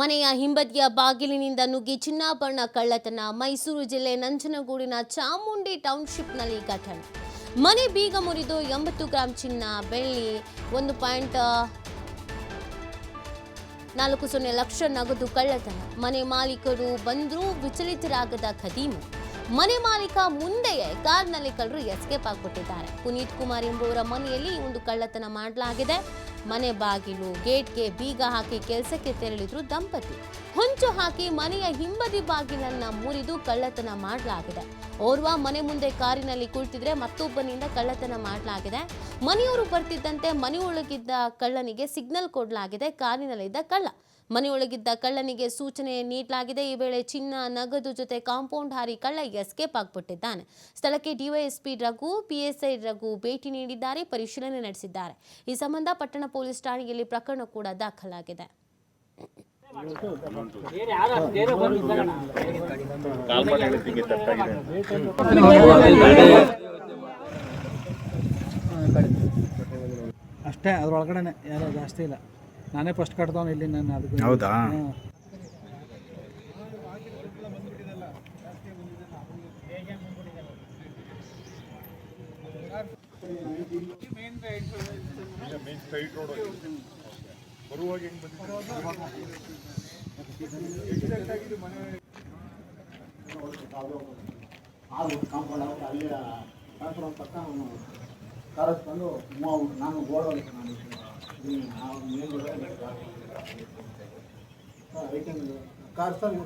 ಮನೆಯ ಹಿಂಬದಿಯ ಬಾಗಿಲಿನಿಂದ ನುಗ್ಗಿ ಚಿನ್ನಾಭರಣ ಕಳ್ಳತನ. ಮೈಸೂರು ಜಿಲ್ಲೆ ನಂಜನಗೂಡಿನ ಚಾಮುಂಡಿ ಟೌನ್ಶಿಪ್ನಲ್ಲಿ ಘಟನೆ. ಮನೆ ಬೀಗ ಮುರಿದು ಎಂಬತ್ತು ಗ್ರಾಂ ಚಿನ್ನ, ಬೆಳ್ಳಿ ಒಂದು ಪಾಯಿಂಟ್ ನಾಲ್ಕು ಸೊನ್ನೆ ಲಕ್ಷ ನಗದು ಕಳ್ಳತನ. ಮನೆ ಮಾಲೀಕರು ಬಂದರೂ ವಿಚಲಿತರಾಗದ ಖದೀಮು. ಮನೆ ಮಾಲೀಕ ಮುಂದೆಯೇ ಕಾರ್ನಲ್ಲಿ ಕಳ್ಳರು ಎಸ್ಕೇಪ್ ಆಗಿಬಿಟ್ಟಿದ್ದಾರೆ ಪುನೀತ್ ಕುಮಾರ್ ಎಂಬುವರ ಮನೆಯಲ್ಲಿ ಒಂದು ಕಳ್ಳತನ ಮಾಡಲಾಗಿದೆ. ಮನೆ ಬಾಗಿಲು, ಗೇಟ್ಗೆ ಬೀಗ ಹಾಕಿ ಕೆಲಸಕ್ಕೆ ತೆರಳಿದ್ರು ದಂಪತಿ. ಹೊಂಚು ಹಾಕಿ ಮನೆಯ ಹಿಂಬದಿ ಬಾಗಿಲನ್ನ ಮುರಿದು ಕಳ್ಳತನ ಮಾಡಲಾಗಿದೆ. ಓರ್ವ ಮನೆ ಮುಂದೆ ಕಾರಿನಲ್ಲಿ ಕುಳಿತಿದ್ರೆ ಮತ್ತೊಬ್ಬನಿಂದ ಕಳ್ಳತನ ಮಾಡಲಾಗಿದೆ. ಮನೆಯವರು ಬರ್ತಿದ್ದಂತೆ ಮನೆಯೊಳಗಿದ್ದ ಕಳ್ಳನಿಗೆ ಸಿಗ್ನಲ್ ಕೊಡಲಾಗಿದೆ, ಕಾರಿನಲ್ಲಿದ್ದ ಕಳ್ಳ. ಮನೆಯೊಳಗಿದ್ದ ಕಳ್ಳನಿಗೆ ಸೂಚನೆ ನೀಡಲಾಗಿದೆ. ಈ ವೇಳೆ ಚಿನ್ನ ನಗದು ಜೊತೆ ಕಾಂಪೌಂಡ್ ಹಾರಿ ಕಳ್ಳ ಎಸ್ಕೇಪ್ ಆಗ್ಬಿಟ್ಟಿದ್ದಾನೆ. ಸ್ಥಳಕ್ಕೆ ಡಿವೈಎಸ್ಪಿ ರಘು ಪಿಎಸ್ಐ ರಘು ಭೇಟಿ ನೀಡಿದ್ದಾರೆ, ಪರಿಶೀಲನೆ ನಡೆಸಿದ್ದಾರೆ. ಈ ಸಂಬಂಧ ಪಟ್ಟಣ ಪೊಲೀಸ್ ಠಾಣೆಯಲ್ಲಿ ಪ್ರಕರಣ ಕೂಡ ದಾಖಲಾಗಿದೆ. ಅಷ್ಟೇ ಅದ್ರೊಳಗಡೆ ಯಾರೋ ಜಾಸ್ತಿ ಇಲ್ಲ. ನಾನೇ ಫಸ್ಟ್ ಕಟ್ದವನು ಇಲ್ಲಿ ನಾನು ಅದಕ್ಕೆ ಹೌದಾ? ಮೇನ್ ಸ್ಟ್ರೈಟ್ ರೋಡ್ ಬರುವಾಗ ಹೆಂಗ್ ಬಂದಿದೆ ಆರು ಕಾಂಪೌಂಡ್ ಆಗಿ ಅಲ್ಲಿ. ಟ್ರಾನ್ಸ್ಫರ್ ಪಕ್ಕ ಅವನು ಕರೆಸ್ಕೊಂಡು ಮೂವ್ ಅವರು ನಾನು ಗೋಡಲ್ಲಿ ನಾನು ಮೇಲ್ಗಡೆ ಕಾರ್ ಸರ್